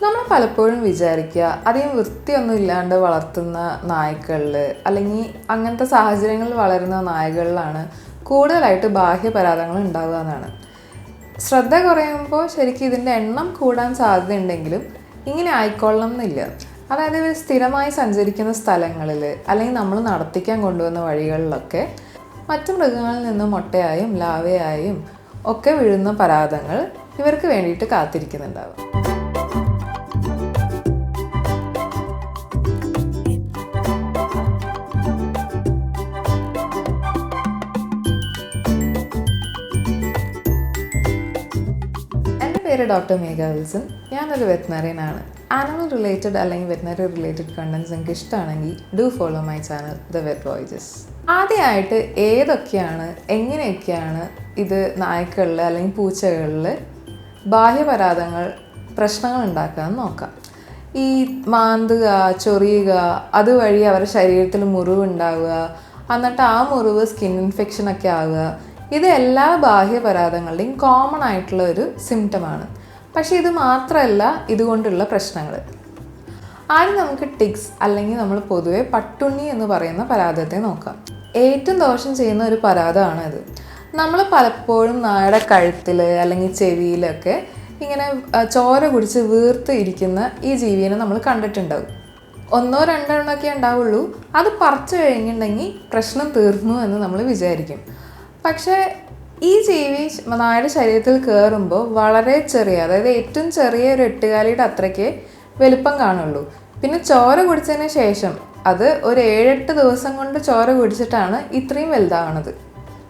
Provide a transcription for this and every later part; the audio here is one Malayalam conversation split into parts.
നമ്മൾ പലപ്പോഴും വിചാരിക്കുക അധികം വൃത്തിയൊന്നും ഇല്ലാണ്ട് വളർത്തുന്ന നായ്ക്കളിൽ അല്ലെങ്കിൽ അങ്ങനത്തെ സാഹചര്യങ്ങളിൽ വളരുന്ന നായകളിലാണ് കൂടുതലായിട്ട് ബാഹ്യപരാധങ്ങൾ ഉണ്ടാവുക എന്നാണ്. ശ്രദ്ധ കുറയുമ്പോൾ ശരിക്കും ഇതിന്റെ എണ്ണം കൂടാൻ സാധ്യതയുണ്ടെങ്കിലും ഇങ്ങനെ ആയിക്കൊള്ളണം എന്നില്ല. അതായത് ഇവർ സ്ഥിരമായി സഞ്ചരിക്കുന്ന സ്ഥലങ്ങളിൽ അല്ലെങ്കിൽ നമ്മൾ നടത്തിക്കാൻ കൊണ്ടുവന്ന വഴികളിലൊക്കെ മറ്റു മൃഗങ്ങളിൽ നിന്ന് മുട്ടയായും ലാവയായും ഒക്കെ വീഴുന്ന പരാതങ്ങൾ ഇവർക്ക് വേണ്ടിയിട്ട് കാത്തിരിക്കുന്നുണ്ടാവും പേര് ഡോക്ടർ മേഘ വിൽസൺ. ഞാനൊരു വെറ്റിനറിയനാണ്. ആനിമൽ റിലേറ്റഡ് അല്ലെങ്കിൽ വെറ്റിനറി റിലേറ്റഡ് കണ്ടൻസ് നിങ്ങൾക്ക് ഇഷ്ടമാണെങ്കിൽ do follow my channel the vet voyages ആദ്യമായിട്ട് ഏതൊക്കെയാണ് എങ്ങനെയൊക്കെയാണ് ഇത് നായ്ക്കളിൽ അല്ലെങ്കിൽ പൂച്ചകളിൽ ബാഹ്യപരാധങ്ങൾ പ്രശ്നങ്ങൾ ഉണ്ടാക്കാമെന്ന് നോക്കാം. ഈ മാന്തുക ചൊറിയുക അതുവഴി അവരുടെ ശരീരത്തിൽ മുറിവുണ്ടാവുക എന്നിട്ട് ആ മുറിവ് സ്കിൻ ഇൻഫെക്ഷൻ ഒക്കെ ആവുക ഇത് എല്ലാ ബാഹ്യപരാധങ്ങളുടെയും കോമൺ ആയിട്ടുള്ള ഒരു സിംറ്റമാണ് പക്ഷേ ഇത് മാത്രമല്ല ഇതുകൊണ്ടുള്ള പ്രശ്നങ്ങൾ. ആദ്യം നമുക്ക് ടിക്സ് അല്ലെങ്കിൽ നമ്മൾ പൊതുവെ പട്ടുണ്ണി എന്ന് പറയുന്ന പരാതത്തെ നോക്കാം. ഏറ്റവും ദോഷം ചെയ്യുന്ന ഒരു പരാതമാണ് ഇത്. നമ്മൾ പലപ്പോഴും നായുടെ കഴുത്തിൽ അല്ലെങ്കിൽ ചെവിയിലൊക്കെ ഇങ്ങനെ ചോര കുടിച്ച് വീർത്ത് ഇരിക്കുന്ന ഈ ജീവിയെ നമ്മൾ കണ്ടിട്ടുണ്ടാവും. ഒന്നോ രണ്ടോ എണ്ണമൊക്കെ ഉണ്ടാവുള്ളൂ. അത് പറിച്ചു കഴിഞ്ഞിട്ടുണ്ടെങ്കിൽ പ്രശ്നം തീർന്നു എന്ന് നമ്മൾ വിചാരിക്കും. പക്ഷേ ഈ ജീവി നായുടെ ശരീരത്തിൽ കയറുമ്പോൾ വളരെ ചെറിയ അതായത് ഏറ്റവും ചെറിയ ഒരു എട്ടുകാലിയുടെ അത്രയ്ക്ക് വലിപ്പം കാണുള്ളൂ. പിന്നെ ചോര കുടിച്ചതിന് ശേഷം അത് ഒരു ഏഴെട്ട് ദിവസം കൊണ്ട് ചോര കുടിച്ചിട്ടാണ് ഇത്രയും വലുതാവണത്.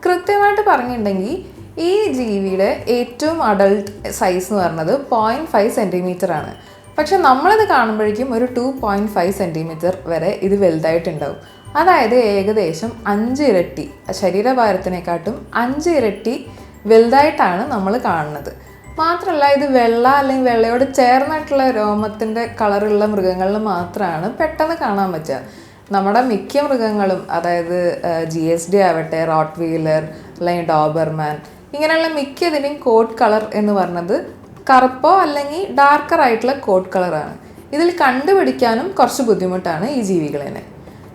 കൃത്യമായിട്ട് പറഞ്ഞിട്ടുണ്ടെങ്കിൽ ഈ ജീവിയുടെ ഏറ്റവും അഡൾട്ട് സൈസ് എന്ന് പറയുന്നത് പോയിന്റ് ഫൈവ് സെന്റിമീറ്റർ ആണ്. പക്ഷെ നമ്മളിത് കാണുമ്പോഴേക്കും ഒരു ടു പോയിന്റ് ഫൈവ് സെന്റിമീറ്റർ വരെ ഇത് വലുതായിട്ടുണ്ടാവും. അതായത് ഏകദേശം അഞ്ച് ഇരട്ടി ശരീരഭാരത്തിനെക്കാട്ടും അഞ്ച് ഇരട്ടി വലുതായിട്ടാണ് നമ്മൾ കാണുന്നത്. മാത്രമല്ല ഇത് വെള്ള അല്ലെങ്കിൽ വെള്ളയോട് ചേർന്നിട്ടുള്ള രോമത്തിന്റെ കളറുള്ള മൃഗങ്ങളിൽ മാത്രമാണ് പെട്ടെന്ന് കാണാൻ പറ്റുക. നമ്മുടെ മിക്ക മൃഗങ്ങളും അതായത് ജി എസ് ഡി ആവട്ടെ റോട്ട് വീലർ അല്ലെങ്കിൽ ഡോബർമാൻ ഇങ്ങനെയുള്ള മിക്കതിനും കോട്ട് കളർ എന്ന് പറഞ്ഞത് കറുപ്പോ അല്ലെങ്കിൽ ഡാർക്കർ ആയിട്ടുള്ള കോട്ട് കളറാണ്. ഇതിൽ കണ്ടുപിടിക്കാനും കുറച്ച് ബുദ്ധിമുട്ടാണ് ഈ ജീവികളെ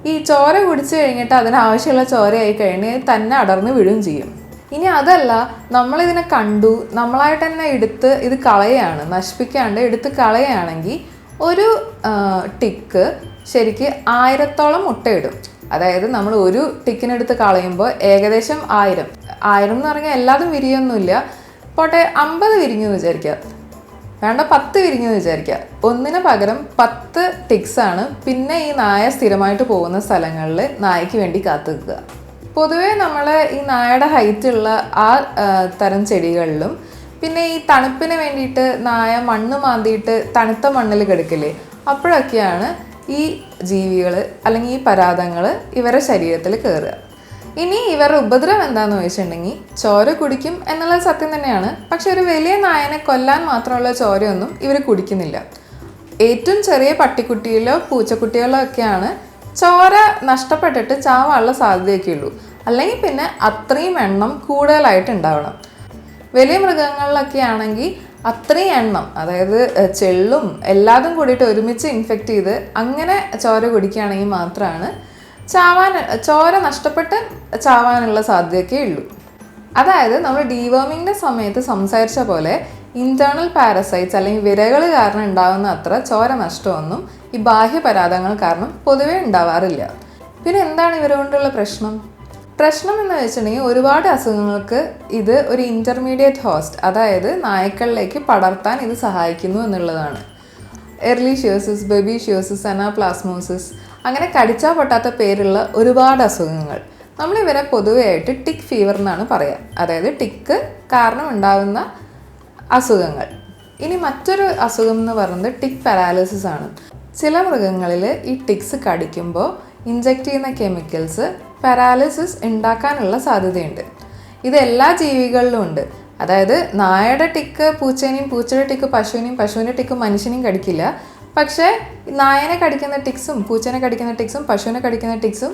ഈ ചോര കുടിച്ചു കഴിഞ്ഞിട്ട് അതിനാവശ്യമുള്ള ചോരയായി കഴിഞ്ഞ് തന്നെ അടർന്ന് വീഴുകയും ചെയ്യും. ഇനി അതല്ല നമ്മളിതിനെ കണ്ടു നമ്മളായിട്ട് തന്നെ എടുത്ത് ഇത് കളയാണ് നശിപ്പിക്കാണ്ട് എടുത്ത് കളയുകയാണെങ്കിൽ ഒരു ടിക്ക് ശരിക്ക് ആയിരത്തോളം മുട്ടയിടും. അതായത് നമ്മൾ ഒരു ടിക്കിനെടുത്ത് കളയുമ്പോൾ ഏകദേശം ആയിരം. ആയിരം എന്ന് പറഞ്ഞാൽ എല്ലാതും വിരിയൊന്നുമില്ല. പോട്ടെ അമ്പത് വിരിഞ്ഞു എന്ന് വിചാരിക്കുക. വേണ്ട പത്ത് വിരിഞ്ഞെന്ന് വിചാരിക്കുക ഒന്നിന് പകരം പത്ത് ടിക്സ് ആണ് പിന്നെ ഈ നായ സ്ഥിരമായിട്ട് പോകുന്ന സ്ഥലങ്ങളിൽ നായക്ക് വേണ്ടി കാത്തു നിൽക്കുക പൊതുവേ നമ്മൾ ഈ നായയുടെ ഹൈറ്റുള്ള ആ, തരം ചെടികളിലും പിന്നെ ഈ തണുപ്പിന് വേണ്ടിയിട്ട് നായ മണ്ണ് മാന്തിയിട്ട് തണുത്ത മണ്ണിൽ കിടക്കില്ലേ അപ്പോഴൊക്കെയാണ് ഈ ജീവികൾ അല്ലെങ്കിൽ ഈ പരാതങ്ങൾ ഇവരുടെ ശരീരത്തിൽ കയറുക ഇനി ഇവരുടെ ഉപദ്രവം എന്താണെന്ന് ചോദിച്ചിട്ടുണ്ടെങ്കിൽ ചോര കുടിക്കും എന്നുള്ളത് സത്യം തന്നെയാണ്. പക്ഷെ ഒരു വലിയ നായനെ കൊല്ലാൻ മാത്രമുള്ള ചോരയൊന്നും ഇവർ കുടിക്കുന്നില്ല. ഏറ്റവും ചെറിയ പട്ടിക്കുട്ടിയിലോ പൂച്ചക്കുട്ടികളോ ഒക്കെയാണ് ചോര നഷ്ടപ്പെട്ടിട്ട് ചാവാനുള്ള സാധ്യതയൊക്കെ ഉള്ളൂ അല്ലെങ്കിൽ പിന്നെ അത്രയും എണ്ണം കൂടുതലായിട്ട് ഉണ്ടാവണം വലിയ മൃഗങ്ങളിലൊക്കെ ആണെങ്കിൽ അത്രയും എണ്ണം അതായത് ചെള്ളും എല്ലാതും കൂടിയിട്ട് ഒരുമിച്ച് ഇൻഫെക്റ്റ് ചെയ്ത് അങ്ങനെ ചോര കുടിക്കുകയാണെങ്കിൽ മാത്രമാണ് ചാവാൻ ചോര നഷ്ടപ്പെട്ട് ചാവാനുള്ള സാധ്യതയൊക്കെ ഉള്ളൂ. അതായത് നമ്മൾ ഡീവേമിങ്ങിന്റെ സമയത്ത് സംസാരിച്ച പോലെ ഇന്റേണൽ പാരസൈറ്റ്സ് അല്ലെങ്കിൽ വിരകൾ കാരണം ഉണ്ടാകുന്ന അത്ര ചോര നഷ്ടമൊന്നും ഈ ബാഹ്യ പരാതങ്ങൾ കാരണം പൊതുവേ ഉണ്ടാവാറില്ല. പിന്നെ എന്താണ് ഇവരുകൊണ്ടുള്ള പ്രശ്നം? പ്രശ്നം എന്ന് വെച്ചിട്ടുണ്ടെങ്കിൽ ഒരുപാട് അസുഖങ്ങൾക്ക് ഇത് ഒരു ഇന്റർമീഡിയറ്റ് ഹോസ്റ്റ് അതായത് നായ്ക്കളിലേക്ക് പടർത്താൻ ഇത് സഹായിക്കുന്നു എന്നുള്ളതാണ്. Ehrlichiosis babesiosis anaplasmosis അങ്ങനെ കടിച്ചാൽ പൊട്ടാത്ത പേരുള്ള ഒരുപാട് അസുഖങ്ങൾ. നമ്മളിവരെ പൊതുവെയായിട്ട് ടിക്ക് ഫീവർ എന്നാണ് പറയുക അതായത് ടിക്ക് കാരണം ഉണ്ടാകുന്ന അസുഖങ്ങൾ. ഇനി മറ്റൊരു അസുഖം എന്ന് പറയുന്നത് ടിക്ക് പാരാലിസിസ് ആണ്. ചില മൃഗങ്ങളിൽ ഈ ടിക്സ് കടിക്കുമ്പോൾ ഇഞ്ചക്റ്റ് ചെയ്യുന്ന കെമിക്കൽസ് പാരാലിസിസ് ഉണ്ടാക്കാനുള്ള സാധ്യതയുണ്ട്. ഇത് എല്ലാ ജീവികളിലും ഉണ്ട്. അതായത് നായയുടെ ടിക്ക് പൂച്ചേനെയും പൂച്ചയുടെ ടിക്ക് പശുവിനെയും പശുവിന്റെ ടിക്ക് മനുഷ്യനെയും കടിക്കില്ല. പക്ഷേ നായനെ കടിക്കുന്ന ടിക്സും പൂച്ചനെ കടിക്കുന്ന ടിക്സും പശുവിനെ കടിക്കുന്ന ടിക്സും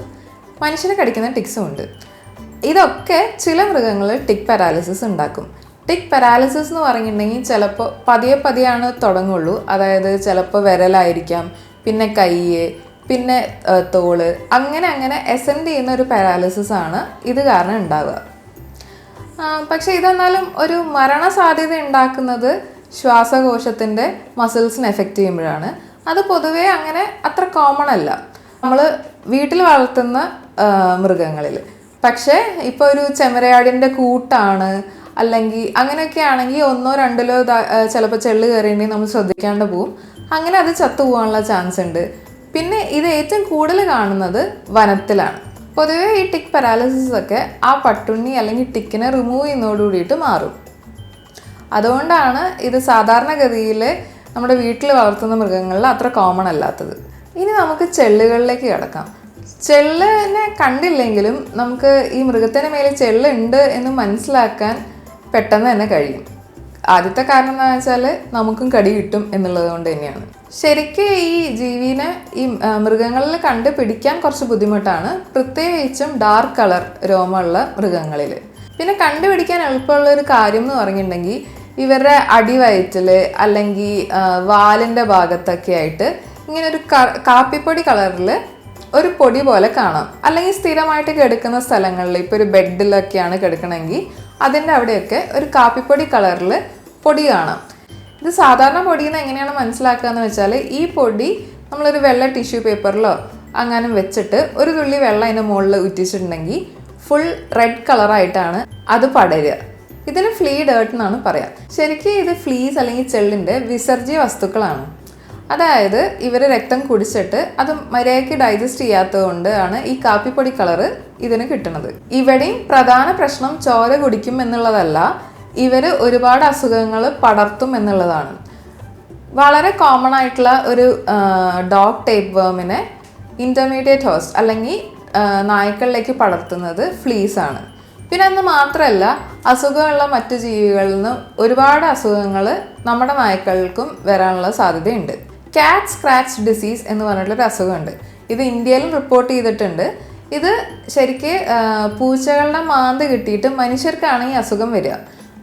മനുഷ്യനെ കടിക്കുന്ന ടിക്സും ഉണ്ട്. ഇതൊക്കെ ചില മൃഗങ്ങളിൽ ടിക് പാരാലിസിസ് ഉണ്ടാക്കും. ടിക് പാരാലിസിസ് എന്ന് പറഞ്ഞിട്ടുണ്ടെങ്കിൽ ചിലപ്പോൾ പതിയെ പതിയാണ് തുടങ്ങുള്ളൂ. അതായത് ചിലപ്പോൾ വിരലായിരിക്കാം പിന്നെ കയ്യ് പിന്നെ തോൾ അങ്ങനെ അങ്ങനെ എസെൻഡ് ചെയ്യുന്ന ഒരു പാരാലിസിസ് ആണ് ഇത് കാരണം ഉണ്ടാവുക. പക്ഷേ ഇതെന്നാലും ഒരു മരണ സാധ്യത ഉണ്ടാക്കുന്നത് ശ്വാസകോശത്തിന്റെ മസിൽസിനെ എഫക്റ്റ് ചെയ്യുമ്പോഴാണ്. അത് പൊതുവേ അങ്ങനെ അത്ര കോമൺ അല്ല. നമ്മൾ വീട്ടിൽ വളർത്തുന്ന മൃഗങ്ങളിൽ. പക്ഷേ ഇപ്പോൾ ഒരു ചെമ്മരയാടിന്റെ കൂട്ടാണ് അല്ലെങ്കിൽ അങ്ങനെയൊക്കെ ആണെങ്കിൽ ഒന്നോ രണ്ടിലോ ചിലപ്പോൾ ചെള്ളു കയറിയിട്ടുണ്ടെങ്കിൽ നമ്മൾ ശ്രദ്ധിക്കാണ്ട് പോവും. അങ്ങനെ അത് ചത്തു പോകാനുള്ള ചാൻസ് ഉണ്ട്. പിന്നെ ഇത് ഏറ്റവും കൂടുതൽ കാണുന്നത് വനത്തിലാണ്. പൊതുവേ ഈ ടിക് പാരാലിസിസ് ഒക്കെ ആ പട്ടുണ്ണി അല്ലെങ്കിൽ ടിക്കിനെ റിമൂവ് ചെയ്യുന്നതോട് കൂടിയിട്ട് മാറും. അതുകൊണ്ടാണ് ഇത് സാധാരണഗതിയിൽ നമ്മുടെ വീട്ടിൽ വളർത്തുന്ന മൃഗങ്ങളിൽ അത്ര കോമൺ അല്ലാത്തത്. ഇനി നമുക്ക് ചെള്ളുകളിലേക്ക് കിടക്കാം. ചെള്ളിനെ കണ്ടില്ലെങ്കിലും നമുക്ക് ഈ മൃഗത്തിന് മേലെ ചെള്ളുണ്ട് എന്ന് മനസ്സിലാക്കാൻ പെട്ടെന്ന് തന്നെ കഴിയും. ആദ്യത്തെ കാരണം എന്താണെന്ന് വെച്ചാൽ നമുക്കും കടി കിട്ടും എന്നുള്ളത് കൊണ്ട് തന്നെയാണ്. ശരിക്കും ഈ ജീവിനെ ഈ മൃഗങ്ങളിൽ കണ്ടുപിടിക്കാൻ കുറച്ച് ബുദ്ധിമുട്ടാണ്. പ്രത്യേകിച്ചും ഡാർക്ക് കളർ രോമമുള്ള മൃഗങ്ങളിൽ പിന്നെ കണ്ടുപിടിക്കാൻ എളുപ്പമുള്ള ഒരു കാര്യം എന്ന് പറഞ്ഞിട്ടുണ്ടെങ്കിൽ ഇവരുടെ അടിവയറ്റിൽ അല്ലെങ്കിൽ വാലിന്റെ ഭാഗത്തൊക്കെ ആയിട്ട് ഇങ്ങനെ ഒരു കാപ്പിപ്പൊടി കളറിൽ ഒരു പൊടി പോലെ കാണാം. അല്ലെങ്കിൽ സ്ഥിരമായിട്ട് കിടക്കുന്ന സ്ഥലങ്ങളിൽ ഇപ്പോൾ ഒരു ബെഡിലൊക്കെയാണ് കിടക്കണമെങ്കിൽ അതിന്റെ അവിടെയൊക്കെ ഒരു കാപ്പിപ്പൊടി കളറിൽ പൊടി കാണാം. ഇത് സാധാരണ പൊടിയിൽ നിന്ന് എങ്ങനെയാണ് മനസ്സിലാക്കുക എന്ന് വെച്ചാൽ ഈ പൊടി നമ്മളൊരു വെള്ള ടിഷ്യൂ പേപ്പറിലോ അങ്ങനെ വെച്ചിട്ട് ഒരു തുള്ളി വെള്ളം അതിന്റെ മുകളിൽ ഉറ്റിച്ചിട്ടുണ്ടെങ്കിൽ ഫുൾ റെഡ് കളറായിട്ടാണ് അത് പടരുക. ഇതിന് ഫ്ലീ ഡേർട്ട് എന്നാണ് പറയാം. ശരിക്കും ഇത് ഫ്ലീസ് അല്ലെങ്കിൽ ചെള്ളിന്റെ വിസർജ്യ വസ്തുക്കളാണ്. അതായത് ഇവർ രക്തം കുടിച്ചിട്ട് അത് മര്യാദയ്ക്ക് ഡൈജസ്റ്റ് ചെയ്യാത്തത് കൊണ്ടാണ് ഈ കാപ്പിപ്പൊടി കളറ് ഇതിന് കിട്ടുന്നത്. ഇവിടെയും പ്രധാന പ്രശ്നം ചോര കുടിക്കും എന്നുള്ളതല്ല ഇവർ ഒരുപാട് അസുഖങ്ങൾ പടർത്തും എന്നുള്ളതാണ്. വളരെ കോമൺ ആയിട്ടുള്ള ഒരു ഡോഗ് ടൈപ്പ് വേമിനെ ഇന്റർമീഡിയറ്റ് ഹോസ്റ്റ് അല്ലെങ്കിൽ നായ്ക്കളിലേക്ക് പടർത്തുന്നത് ഫ്ലീസാണ് പിന്നെ അന്ന് മാത്രമല്ല അസുഖമുള്ള മറ്റു ജീവികളിൽ നിന്ന് ഒരുപാട് അസുഖങ്ങൾ നമ്മുടെ നായ്ക്കൾക്കും വരാനുള്ള സാധ്യതയുണ്ട്. കാറ്റ് സ്ക്രാച്ച് ഡിസീസ് എന്ന് പറഞ്ഞിട്ടൊരു അസുഖമുണ്ട്. ഇത് ഇന്ത്യയിലും റിപ്പോർട്ട് ചെയ്തിട്ടുണ്ട്. ഇത് ശരിക്ക് പൂച്ചകളുടെ മാന്ത് കിട്ടിയിട്ട് മനുഷ്യർക്കാണ് ഈ അസുഖം വരിക.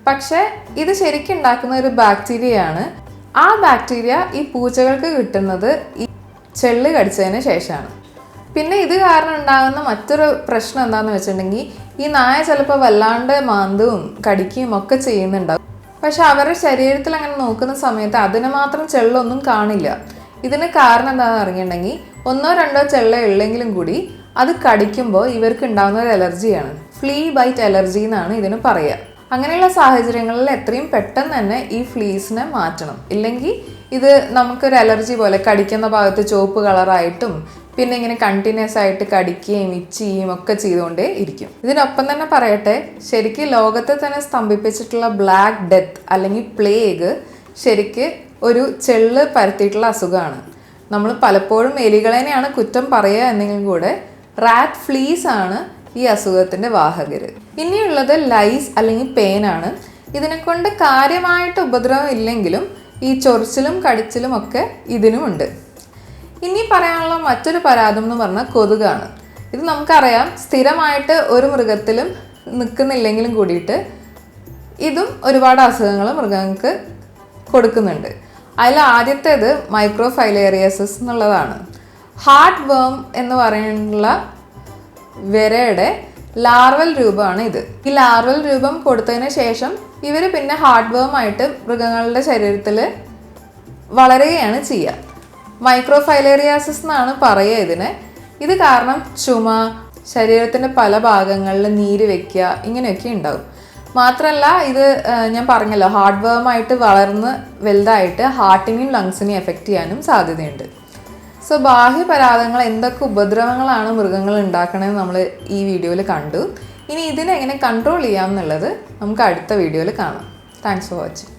പക്ഷേ ഇത് ശരിക്കും ഉണ്ടാക്കുന്ന ഒരു ബാക്ടീരിയയാണ് ആ ബാക്ടീരിയ ഈ പൂച്ചകൾക്ക് കിട്ടുന്നത് ഈ ചെള്ള് കടിച്ചതിന് ശേഷമാണ്. പിന്നെ ഇത് കാരണം ഉണ്ടാകുന്ന മറ്റൊരു പ്രശ്നം എന്താണെന്ന് വെച്ചിട്ടുണ്ടെങ്കിൽ ഈ നായ ചിലപ്പോൾ വല്ലാണ്ട് മാന്തവും കടിക്കുകയും ഒക്കെ ചെയ്യുന്നുണ്ടാവും. പക്ഷെ അവരുടെ ശരീരത്തിൽ അങ്ങനെ നോക്കുന്ന സമയത്ത് അതിന് മാത്രം ചെള്ളൊന്നും കാണില്ല. ഇതിന് കാരണം എന്താണെന്ന് അറിഞ്ഞിട്ടുണ്ടെങ്കിൽ ഒന്നോ രണ്ടോ ചെള്ള ഉള്ളെങ്കിലും കൂടി അത് കടിക്കുമ്പോൾ ഇവർക്ക് ഉണ്ടാകുന്ന ഒരു അലർജിയാണ്. ഫ്ലീ ബൈറ്റ് അലർജി എന്നാണ് ഇതിന് പറയുക. അങ്ങനെയുള്ള സാഹചര്യങ്ങളിൽ എത്രയും പെട്ടെന്ന് തന്നെ ഈ ഫ്ലീസിനെ മാറ്റണം. ഇല്ലെങ്കിൽ ഇത് നമുക്കൊരു അലർജി പോലെ കടിക്കുന്ന ഭാഗത്ത് ചുവപ്പ് കളറായിട്ടും പിന്നെ ഇങ്ങനെ കണ്ടിന്യൂസ് ആയിട്ട് കടിക്കുകയും ഇച്ച് ചെയ്യുകയും ഒക്കെ ചെയ്തുകൊണ്ടേ ഇരിക്കും. ഇതിനൊപ്പം തന്നെ പറയട്ടെ ശരിക്കും ലോകത്തെ തന്നെ സ്തംഭിപ്പിച്ചിട്ടുള്ള ബ്ലാക്ക് ഡെത്ത് അല്ലെങ്കിൽ പ്ലേഗ് ശരിക്ക് ഒരു ചെള്ള് പരത്തിയിട്ടുള്ള അസുഖമാണ്. നമ്മൾ പലപ്പോഴും എലികളേനെയാണ് കുറ്റം പറയുക എന്നെങ്കിലും കൂടെ റാറ്റ് ഫ്ലീസ് ആണ് ഈ അസുഖത്തിന്റെ വാഹകർ ഇനിയുള്ളത് ലൈസ് അല്ലെങ്കിൽ പെയിനാണ് ഇതിനെ കൊണ്ട് കാര്യമായിട്ട് ഉപദ്രവം ഇല്ലെങ്കിലും ഈ ചൊറിച്ചിലും കടിച്ചിലും ഒക്കെ ഇതിനുമുണ്ട്. ഇനി പറയാനുള്ള മറ്റൊരു പരാതം എന്ന് പറഞ്ഞാൽ കൊതുകാണ്. ഇത് നമുക്കറിയാം സ്ഥിരമായിട്ട് ഒരു മൃഗത്തിലും നിൽക്കുന്നില്ലെങ്കിലും കൂടിയിട്ട് ഇതും ഒരുപാട് അസുഖങ്ങൾ മൃഗങ്ങൾക്ക് കൊടുക്കുന്നുണ്ട്. അതിൽ ആദ്യത്തേത് മൈക്രോഫൈലേറിയസിസ് എന്നുള്ളതാണ്. ഹാർട്ട് വേം എന്ന് പറയുന്നുള്ള വിരയുടെ ലാർവൽ രൂപമാണ് ഇത്. ഈ ലാർവൽ രൂപം കൊടുത്തതിന് ശേഷം ഇവർ പിന്നെ ഹാർട്ട് വേം ആയിട്ട് മൃഗങ്ങളുടെ ശരീരത്തിൽ വളരുകയാണ് ചെയ്യുക. മൈക്രോഫൈലേറിയാസിസ് എന്നാണ് പറയുക ഇതിനെ. ഇത് കാരണം ചുമ ശരീരത്തിന്റെ പല ഭാഗങ്ങളിൽ നീര് വെക്കുക ഇങ്ങനെയൊക്കെ ഉണ്ടാവും. മാത്രമല്ല ഇത് ഞാൻ പറഞ്ഞല്ലോ ഹാർഡ് വേമായിട്ട് വളർന്ന് വലുതായിട്ട് ഹാർട്ടിനെയും ലങ്സിനെയും എഫക്റ്റ് ചെയ്യാനും സാധ്യതയുണ്ട്. സോ ബാഹ്യ പരാതങ്ങൾ എന്തൊക്കെ ഉപദ്രവങ്ങളാണ് മൃഗങ്ങൾ ഉണ്ടാക്കണമെന്ന് നമ്മൾ ഈ വീഡിയോയിൽ കണ്ടു. ഇനി ഇതിനെങ്ങനെ കൺട്രോൾ ചെയ്യാം എന്നുള്ളത് നമുക്ക് അടുത്ത വീഡിയോയിൽ കാണാം. Thanks for watching